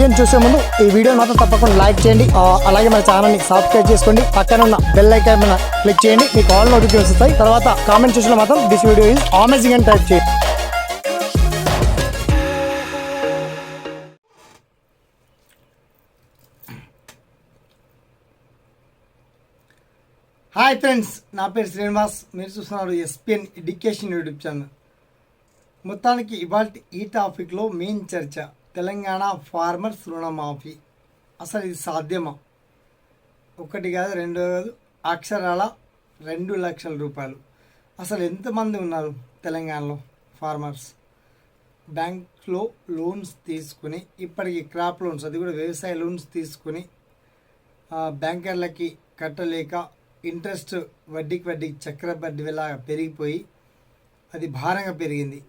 వీడియోని చూసే ముందు ఈ వీడియో మాత్రం తప్పకుండా లైక్ చేయండి. అలాగే మన ఛానల్ని సబ్స్క్రైబ్ చేసుకోండి. పక్కన ఉన్న బెల్ ఐకాన్ మీద క్లిక్ చేయండి. మీకు ఆల్ నోటిఫికేషన్ వస్తాయి. తర్వాత కామెంట్ సెక్షన్ మాత్రం దిస్ వీడియో ఈజ్ అమేజింగ్ అని టైప్ చేయండి. హాయ్ ఫ్రెండ్స్ నా పేరు శ్రీనివాస్. మీరు చూస్తున్నారు ఎస్పిఎన్ ఎడ్యుకేషన్ యూట్యూబ్ ఛానల్ మొత్తానికి ఇవాళ ఈ టాపిక్లో మెయిన్ చర్చ. తెలంగాణ ఫార్మర్స్ రుణమాఫీ. అసలు ఇది సాధ్యమా? ఒకటి కాదు రెండు కాదు అక్షరాల? రెండు లక్షల రూపాయలు. అసలు ఎంతమంది ఉన్నారు తెలంగాణలో ఫార్మర్స్? బ్యాంక్లో లోన్స్ తీసుకుని ఇప్పటికి క్రాప్ లోన్స్ అది కూడా వ్యవసాయ లోన్స్ తీసుకుని బ్యాంకర్లకి కట్టలేక ఇంట్రెస్ట్ వడ్డీకి వడ్డీకి చక్ర వడ్డీ పెరిగిపోయి అది భారంగా పెరిగింది.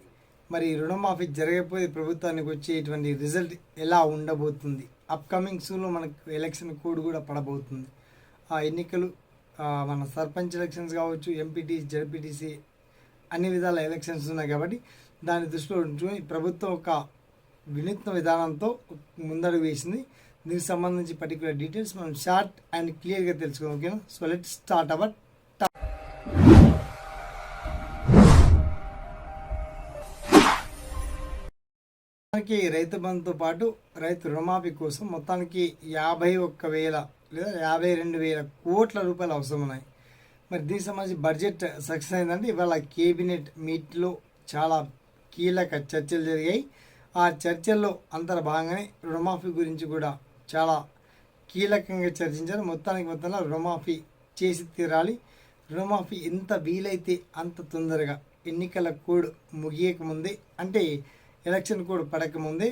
మరి రుణమాఫీ జరగకపోతే ప్రభుత్వానికి వచ్చేటువంటి రిజల్ట్ ఎలా ఉండబోతుంది? అప్కమింగ్ సూన్లో మనకు ఎలక్షన్ కోడ్ కూడా పడబోతుంది. ఆ ఎన్నికలు మన సర్పంచ్ ఎలక్షన్స్ కావచ్చు ఎంపీటీసీ జడ్పీటీసీ అన్ని విధాల ఎలక్షన్స్ ఉన్నాయి కాబట్టి దాన్ని దృష్టిలో ఉంచుకొని ప్రభుత్వం ఒక వినూత్న విధానంతో ముందడుగు వేసింది. దీనికి సంబంధించి పర్టికులర్ డీటెయిల్స్ మనం షార్ట్ అండ్ క్లియర్గా తెలుసుకుందాం ఓకేనా? సో లెట్ స్టార్ట్ అవర్ మొత్తానికి రైతు బంధుతో పాటు రైతు రుణమాఫీ కోసం మొత్తానికి యాభై ఒక్క వేల లేదా యాభై రెండు వేల కోట్ల రూపాయలు అవసరం ఉన్నాయి. మరి దీనికి సంబంధించి బడ్జెట్ సక్సెస్ అయిందంటే ఇవాళ కేబినెట్ మీట్లో చాలా కీలక చర్చలు జరిగాయి. ఆ చర్చల్లో అంతర భాగంగానే రుణమాఫీ గురించి కూడా చాలా కీలకంగా చర్చించారు. మొత్తానికి మొత్తంలో రుణమాఫీ చేసి తీరాలి. రుణమాఫీ ఎంత వీలైతే అంత తొందరగా ఎన్నికల కోడ్ ముగియకముందే అంటే ఎలక్షన్ కూడా పడకముందే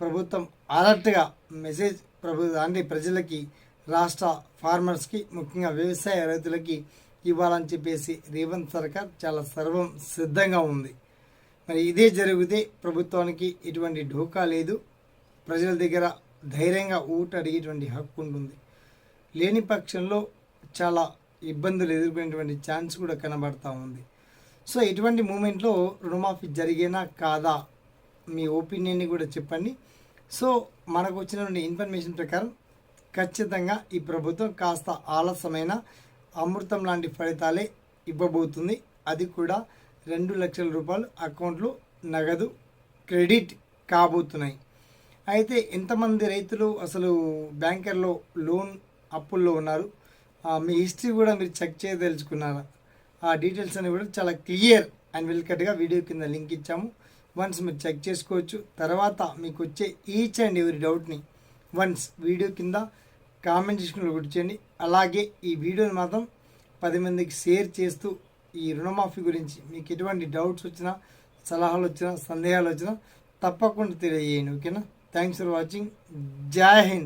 ప్రభుత్వం అలర్ట్గా మెసేజ్ ప్రభు అంటే ప్రజలకి రాష్ట్ర ఫార్మర్స్కి ముఖ్యంగా వ్యవసాయ రైతులకి ఇవ్వాలని చెప్పేసి రేవంత్ సర్కార్ చాలా సర్వం సిద్ధంగా ఉంది. మరి ఇదే జరిగితే ప్రభుత్వానికి ఎటువంటి ఢోకా లేదు. ప్రజల దగ్గర ధైర్యంగా ఊట అడిగేటువంటి హక్కు ఉంటుంది. లేని పక్షంలో చాలా ఇబ్బందులు ఎదుర్కొనేటువంటి ఛాన్స్ కూడా కనబడతా ఉంది. సో ఇటువంటి మూమెంట్లో రుణమాఫీ జరిగేనా కాదా మీ ఒపీనియన్ని కూడా చెప్పండి. సో మనకు వచ్చినటువంటి ఇన్ఫర్మేషన్ ప్రకారం ఖచ్చితంగా ఈ ప్రభుత్వం కాస్త ఆలస్యమైన అమృతం లాంటి ఫలితాలే ఇవ్వబోతుంది. అది కూడా రెండు లక్షల రూపాయలు అకౌంట్లో నగదు క్రెడిట్ కాబోతున్నాయి. అయితే ఎంతమంది రైతులు అసలు బ్యాంకర్లో లోన్ అప్పుల్లో ఉన్నారు? మీ హిస్టరీ కూడా మీరు చెక్ చేయదలుచుకున్నారా? ఆ డీటెయిల్స్ అనేవి కూడా చాలా క్లియర్ అండ్ వెల్కట్గా వీడియో కింద లింక్ ఇచ్చాము. వన్స్ మీరు చెక్ చేసుకోవచ్చు తర్వాత మీకు వచ్చే ఈచ్ అండ్ ఎవరి డౌట్ని వన్స్ వీడియో కింద కామెంట్ సెక్షన్లో గుర్తించండి. అలాగే ఈ వీడియోని మాత్రం పది మందికి షేర్ చేస్తూ ఈ రుణమాఫీ గురించి మీకు ఎటువంటి డౌట్స్ వచ్చినా సలహాలు వచ్చినా సందేహాలు వచ్చినా తప్పకుండా తెలియజేయండి. ఓకేనా థ్యాంక్స్ ఫర్ వాచింగ్ జై హింద్